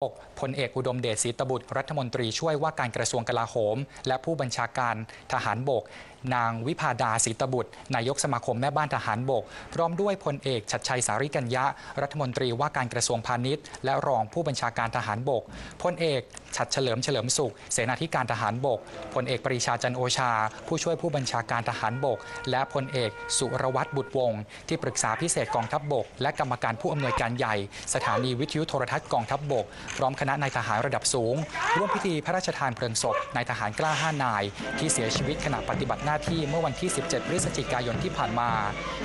Oh, พลเอกอุดมเดชศรีตบุตรรัฐมนตรีช่วยว่าการกระทรวงกลาโหม และผู้บัญชาการทหารบก นางวิพาดาศรีตบุตร นายกสมาคมแม่บ้านทหารบก พร้อมด้วยพลเอกชัดชัยสาริกัญญะ รัฐมนตรีว่าการกระทรวงพาณิชย์ และรองผู้บัญชาการทหารบกพลเอกชัดเฉลิมเฉลิมสุข เสนาธิการทหารบกพลเอกปรีชาจันโอชา ผู้ช่วยผู้บัญชาการทหารบก และพลเอกสุรวัตรบุตรวงศ์ที่ปรึกษาพิเศษกองทัพบกและกรรมการผู้อำนวยการใหญ่ สถานีวิทยุโทรทัศน์กองทัพบกพร้อมคณะนายทหารระดับสูง ร่วมพิธีพระราชทานเพลิงศพนายทหารกล้า5นาย ที่เสียชีวิตขณะปฏิบัติหน้าที่เมื่อวันที่ 17 พฤศจิกายนที่ผ่านมา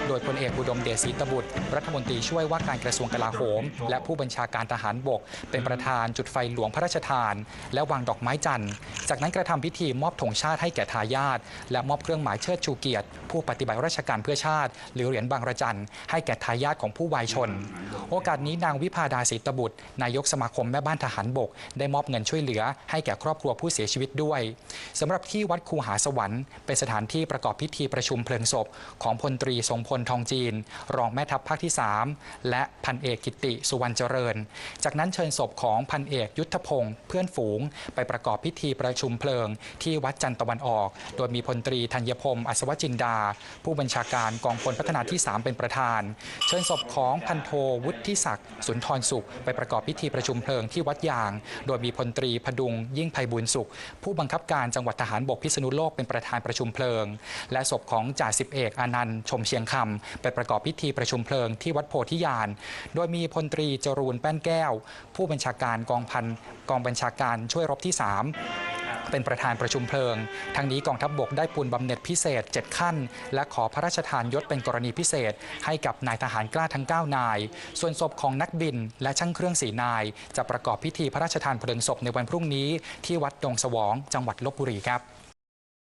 โดยพลเอกอุดมเดชศรีตบุตร รัฐมนตรีช่วยว่าการกระทรวงกลาโหม และผู้บัญชาการทหารบก เป็นประธานจุดไฟหลวงพระราชทาน และวางดอกไม้จันทร์ จากนั้นกระทำพิธีมอบธงชาติให้แก่ทายาทและมอบเครื่องหมายเชิดชูเกียรติ ผู้ปฏิบัติราชการเพื่อชาติ หรือเหรียญบางระจันให้แก่ทายาทของผู้วายชน โอกาสนี้นางวิพาดาศรีตบุตรนายกสมาคมแม่บ้านทหารบก ได้มอบเงินช่วยเหลือ ให้แก่ครอบครัวผู้เสียชีวิตด้วยสำหรับที่วัดคูหาสวรรค์เป็นสถานที่ประกอบพิธีประชุมเพลิงศพ ของพลตรีทรงพลทองจีน รองแม่ทัพภาคที่ 3 และพันเอกกิติสุวรรณเจริญ จากนั้นเชิญศพของพันเอกยุทธพงศ์เพื่อนฝูง ไปประกอบพิธีประชุมเพลิง ที่วัดจันทร์ตะวันออก โดยมีพลตรีธัญพงศ์อัศวจินดา ผู้บัญชาการกองพลพัฒนาที่ 3 เป็นประธาน เชิญศพของพันโทวุฒิศักดิ์สุนทรสุข ไปประกอบพิธีประชุมเพลิงที่วัดยาง โดยมีพลตรีพดุงยิ่งไพบุญสุข ผู้บังคับการจังหวัดทหารบกพิษณุโลกเป็นประธานประชุมเพลิง และศพของจ่าสิบเอกอนันต์ชมเชียงคำไปประกอบพิธีประชุมเพลิงที่วัดโพธิญาณ โดยมีพลตรีจรูนแป้นแก้ว ผู้บัญชาการกองพันกองบัญชาการช่วยรบที่ 3 เป็นประธานประชุมเพลิง ทั้งนี้กองทัพบบกได้ปูนบำเหน็จพิเศษ 7 ขั้น และขอพระราชทานยศเป็นกรณีพิเศษ ให้กับนายทหารกล้าทั้ง 9 นาย ส่วนศพของนักบิน และช่างเครื่องสีนาย จะประกอบพิธีพระราชทานเพลิงศพในวันพรุ่งนี้ ที่วัดดงสวอง จังหวัดลบบุรีครับ